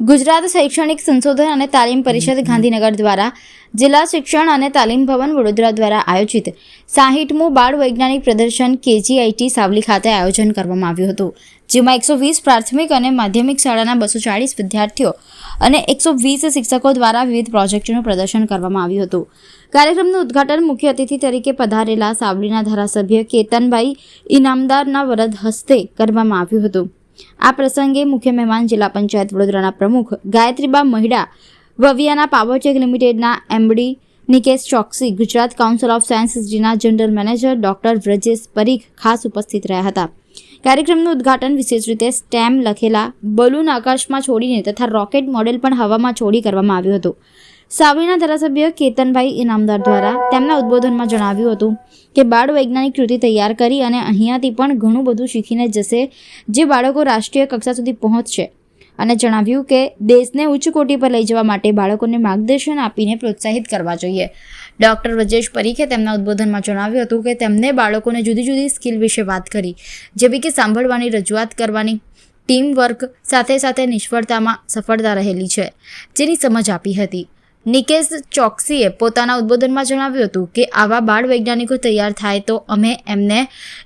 ગુજરાત શૈક્ષણિક સંશોધન અને તાલીમ પરિષદ ગાંધીનગર દ્વારા જિલ્લા શિક્ષણ અને તાલીમ ભવન વડોદરા દ્વારા આયોજિત સાહીઠમું બાળ વૈજ્ઞાનિક પ્રદર્શન કેજીઆઈટી સાવલી ખાતે આયોજન કરવામાં આવ્યું હતું જેમાં એકસો વીસ પ્રાથમિક અને માધ્યમિક શાળાના બસો ચાળીસ વિદ્યાર્થીઓ અને એકસો વીસ શિક્ષકો દ્વારા વિવિધ પ્રોજેક્ટનું પ્રદર્શન કરવામાં આવ્યું હતું. કાર્યક્રમનું ઉદ્ઘાટન મુખ્ય અતિથિ તરીકે પધારેલા સાવલીના ધારાસભ્ય કેતનભાઈ ઇનામદારના વરદ હસ્તે કરવામાં આવ્યું હતું. આ પ્રસંગે મુખ્ય મહેમાન જિલ્લા પંચાયત વડોદરાના પ્રમુખ ગાયત્રીબા મહિડા વવિયાના પાવરટેક લિમિટેડના MD Nikesh Choksi, Gujarat council of સાયન્સીસના general manager doctor Vrajesh Parikh ખાસ ઉપસ્થિત રહ્યા હતા. કાર્યક્રમનું ઉદ્ઘાટન વિશેષ રીતે સ્ટેમ લખેલા બલૂન આકાશમાં છોડીને તથા રોકેટ મોડેલ પણ હવામાં છોડી કરવામાં આવ્યું હતું. સાવલીના ધારાસભ્ય કેતનભાઈ ઇનામદાર દ્વારા તેમના ઉદ્બોધનમાં જણાવ્યું હતું કે બાળ વૈજ્ઞાનિક કૃતિ તૈયાર કરી અને અહીંયાથી પણ ઘણું બધું શીખીને જશે જે બાળકો રાષ્ટ્રીય કક્ષા સુધી પહોંચશે. અને જણાવ્યું કે દેશને ઉચ્ચ કોટી પર લઈ જવા માટે બાળકોને માર્ગદર્શન આપીને પ્રોત્સાહિત કરવા જોઈએ. ડૉક્ટર વ્રજેશ પરીખે તેમના ઉદ્બોધનમાં જણાવ્યું હતું કે તેમને બાળકોને જુદી જુદી સ્કિલ વિશે વાત કરી, જેવી કે સાંભળવાની રજૂઆત કરવાની ટીમ વર્ક સાથે સાથે નિષ્ફળતામાં સફળતા રહેલી છે, જેની સમજ આપી હતી. નિકેશ ચોકસીએ પોતાના ઉદ્બોધનમાં જણાવ્યું હતું કે આવા બાળ વૈજ્ઞાનિકો તૈયાર થાય તો અમે એમને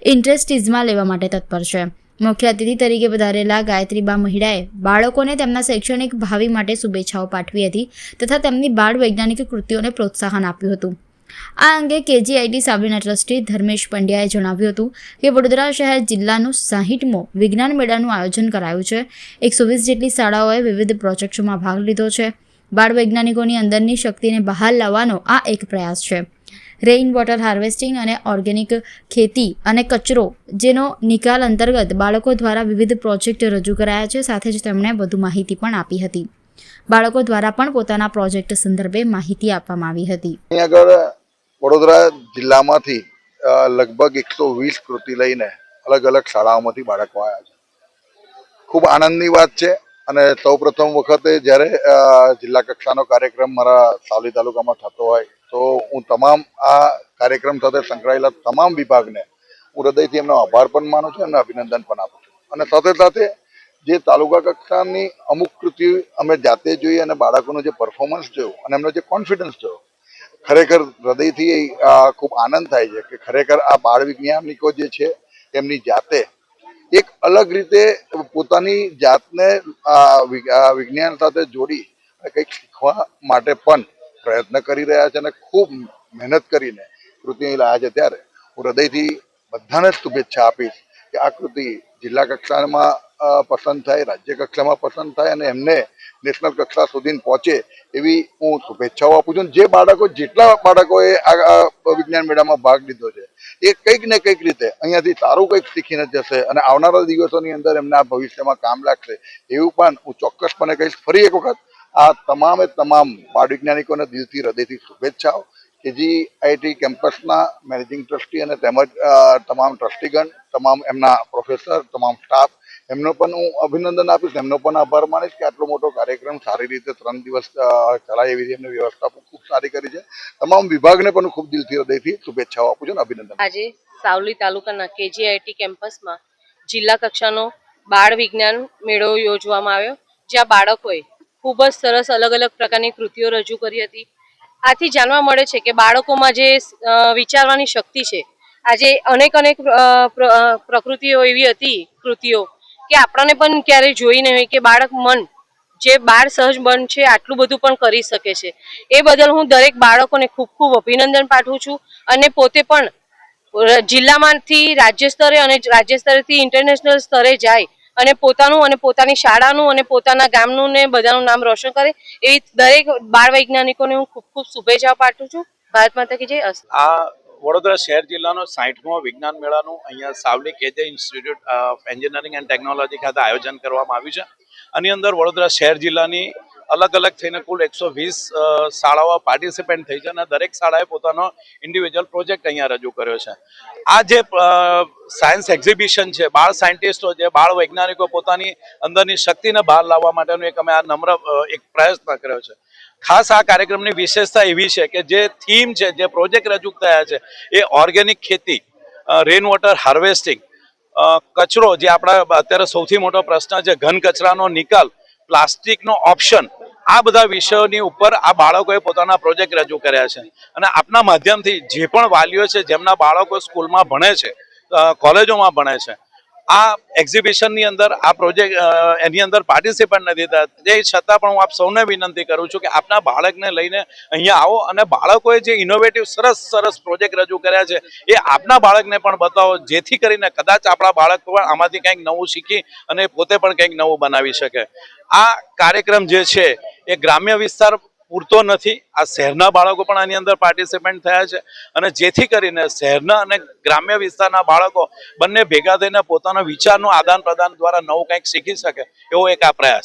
ઇન્ટરેસ્ટીઝમાં લેવા માટે તત્પર છે. મુખ્ય અતિથિ તરીકે વધારેલા ગાયત્રીબા મહિડાએ બાળકોને તેમના શૈક્ષણિક ભાવિ માટે શુભેચ્છાઓ પાઠવી હતી તથા તેમની બાળ વૈજ્ઞાનિક કૃતિઓને પ્રોત્સાહન આપ્યું હતું. આ અંગે કેજીઆઈટી સાબરીના ટ્રસ્ટી ધર્મેશ પંડ્યાએ જણાવ્યું હતું કે વડોદરા શહેર જિલ્લાનું સાહીઠમો વિજ્ઞાન મેળાનું આયોજન કરાયું છે. એકસો વીસ જેટલી શાળાઓએ વિવિધ પ્રોજેક્ટોમાં ભાગ લીધો છે. બાળ વૈજ્ઞાનિકોની અંદરની શક્તિને બહાર લાવવાનો આ એક પ્રયાસ છે. રેઇન વોટર હાર્વેસ્ટિંગ અને ઓર્ગેનિક ખેતી અને કચરો જેનો નિકાલ અંતર્ગત બાળકો દ્વારા વિવિધ પ્રોજેક્ટ રજૂ કરાયા છે, સાથે જ તેમણે વધુ માહિતી પણ આપી હતી. બાળકો દ્વારા પણ પોતાના પ્રોજેક્ટ સંદર્ભે માહિતી આપવામાં આવી હતી. આગળ વડોદરા જિલ્લામાંથી લગભગ એકસો વીસ કૃતિ લઈને અલગ અલગ શાળાઓમાંથી બાળકો આવ્યા છે. ખૂબ આનંદની વાત છે. અને સૌ પ્રથમ વખતે જ્યારે જિલ્લા કક્ષાનો કાર્યક્રમ મારા સાવલી તાલુકામાં થતો હોય, તો હું તમામ આ કાર્યક્રમ સાથે સંકળાયેલા તમામ વિભાગને હું હૃદયથી એમનો આભાર પણ માનું છું અને અભિનંદન પણ આપું છું. અને સાથે સાથે જે તાલુકા કક્ષાની અમુક કૃતિ અમે જાતે જોઈ અને બાળકોનું જે પરફોર્મન્સ જોયું અને એમનો જે કોન્ફિડન્સ જોયો, ખરેખર હૃદયથી ખૂબ આનંદ થાય છે કે ખરેખર આ બાળ વિજ્ઞાનિકો જે છે, એમની જાતે એક અલગ રીતે પોતાની જાતને વિજ્ઞાન સાથે જોડી કંઈક શીખવા માટે પણ પ્રયત્ન કરી રહ્યા છે અને ખૂબ મહેનત કરીને કૃતિ લાયા છે. ત્યારે હું હૃદયથી બધાને શુભેચ્છા આપીશ કે આ કૃતિ જિલ્લા કક્ષામાં પસંદ થાય રાજ્ય કક્ષામાં પસંદ થાય અને એમને નેશનલ કક્ષા સુધી પહોંચે એવી હું શુભેચ્છાઓ આપું છું. જે બાળકો, જેટલા બાળકોએ આ વિજ્ઞાન મેળામાં ભાગ લીધો છે, એ કંઈક ને કંઈક રીતે અહીંયાથી સારું કંઈક શીખીને જશે અને આવનારા દિવસોની અંદર એમને આ ભવિષ્યમાં કામ લાગશે એવું પણ હું ચોક્કસપણે કહીશ. ફરી એક વખત આ તમામે તમામ બાળ વૈજ્ઞાનિકોને દિલથી, હૃદયથી શુભેચ્છાઓ. કે જે આઈઆઈટી કેમ્પસના મેનેજિંગ ટ્રસ્ટી અને તેમજ તમામ ટ્રસ્ટીગણ, તમામ એમના પ્રોફેસર, તમામ સ્ટાફ એમનો પણ હું અભિનંદન આપીશ. એમનો પણ આભાર માનીશ કે આટલો મોટો કાર્યક્રમ સારી રીતે ત્રણ દિવસ ચલાય એવી એમને વ્યવસ્થા પણ ખૂબ સારી કરી છે. તમામ વિભાગને પણ ખૂબ દિલથી હૃદયથી શુભેચ્છાઓ આપું છું અભિનંદન. આજે સાવલી તાલુકાના કેજીઆઈટી કેમ્પસમાં જિલ્લા કક્ષાનો બાળ વિજ્ઞાન મેળો યોજવામાં આવ્યો, જ્યાં બાળકોએ ખૂબ જ સરસ અલગ અલગ પ્રકારની કૃતિઓ રજૂ કરી હતી. આથી જાણવા મળે છે કે બાળકોમાં જે વિચારવાની શક્તિ છે, આજે અનેક અનેક પ્રકૃતિઓ એવી હતી કૃતિઓ કે આપણને પણ ક્યારેય જોઈ નહીં હોય કે બાળક મન જે બાળ સહજ બન છે, આટલું બધું પણ કરી શકે છે. એ બદલ હું દરેક બાળકોને ખૂબ ખૂબ અભિનંદન પાઠવું છું અને પોતે પણ જિલ્લામાંથી રાજ્ય સ્તરે અને રાજ્ય સ્તરેથી ઇન્ટરનેશનલ સ્તરે જાય અને પોતાનું અને પોતાની શાળાનું અને પોતાના ગામનું ને બધાનું નામ રોશન કરે એવી દરેક બાળ વૈજ્ઞાનિકોને હું ખૂબ ખૂબ શુભેચ્છાઓ પાઠવું છું. ભારત માતા કી જય. આ વડોદરા શહેર જિલ્લાનો સાઠમો વિજ્ઞાન મેળાનું અહીંયા Savli K J institute of engineering and technology ખાતે આયોજન કરવામાં આવ્યું છે. આની અંદર વડોદરા શહેર જિલ્લાની અલગ અલગ થઈને કુલ એકસો વીસ શાળાઓ પાર્ટિસિપેન્ટ થઈ છે અને દરેક શાળાએ પોતાનો ઇન્ડિવિજ્યુઅલ પ્રોજેક્ટ અહીંયા રજૂ કર્યો છે. આ જે સાયન્સ એક્ઝિબિશન છે, બાળ સાયન્ટિસ્ટો જે બાળ વૈજ્ઞાનિકો પોતાની અંદરની શક્તિને બહાર લાવવા માટેનું એક અમે આ નમ્ર એક પ્રયત્ન કર્યો છે. ખાસ આ કાર્યક્રમની વિશેષતા એવી છે કે જે થીમ છે, જે પ્રોજેક્ટ રજૂ થયા છે, એ ઓર્ગેનિક ખેતી રેન વોટર હાર્વેસ્ટિંગ કચરો જે આપણા અત્યારે સૌથી મોટો પ્રશ્ન છે, ઘન કચરાનો નિકાલ, પ્લાસ્ટિકનો ઓપ્શન, આ બધા વિષયોની ઉપર આ બાળકોએ પોતાના પ્રોજેક્ટ રજૂ કર્યા છે. અને આપના માધ્યમથી જે પણ વાલીઓ છે, જેમના બાળકો સ્કૂલમાં ભણે છે કોલેજોમાં ભણે છે આ એક્ઝિબિશનની અંદર, આ પ્રોજેક્ટ એની અંદર પાર્ટિસિપન્ટ નથી થતા તે છતાં પણ હું આપ સૌને વિનંતી કરું છું કે આપના બાળકને લઈને અહીંયા આવો અને બાળકોએ જે ઇનોવેટિવ સરસ સરસ પ્રોજેક્ટ રજૂ કર્યા છે, એ આપના બાળકને પણ બતાવો, જેથી કરીને કદાચ આપણા બાળક પણ આમાંથી કંઈક નવું શીખી અને પોતે પણ કંઈક નવું બનાવી શકે. આ કાર્યક્રમ જે છે, એ ગ્રામ્ય વિસ્તાર પૂરતો નથી. આ શહેરના બાળકો પણ આની અંદર પાર્ટિસિપેન્ટ થયા છે અને જેથી કરીને શહેરના અને ગ્રામ્ય વિસ્તારના બાળકો બંને ભેગા થઈને પોતાના વિચારનું આદાન પ્રદાન દ્વારા નવું કંઈક શીખી શકે એવો એક આ પ્રયાસ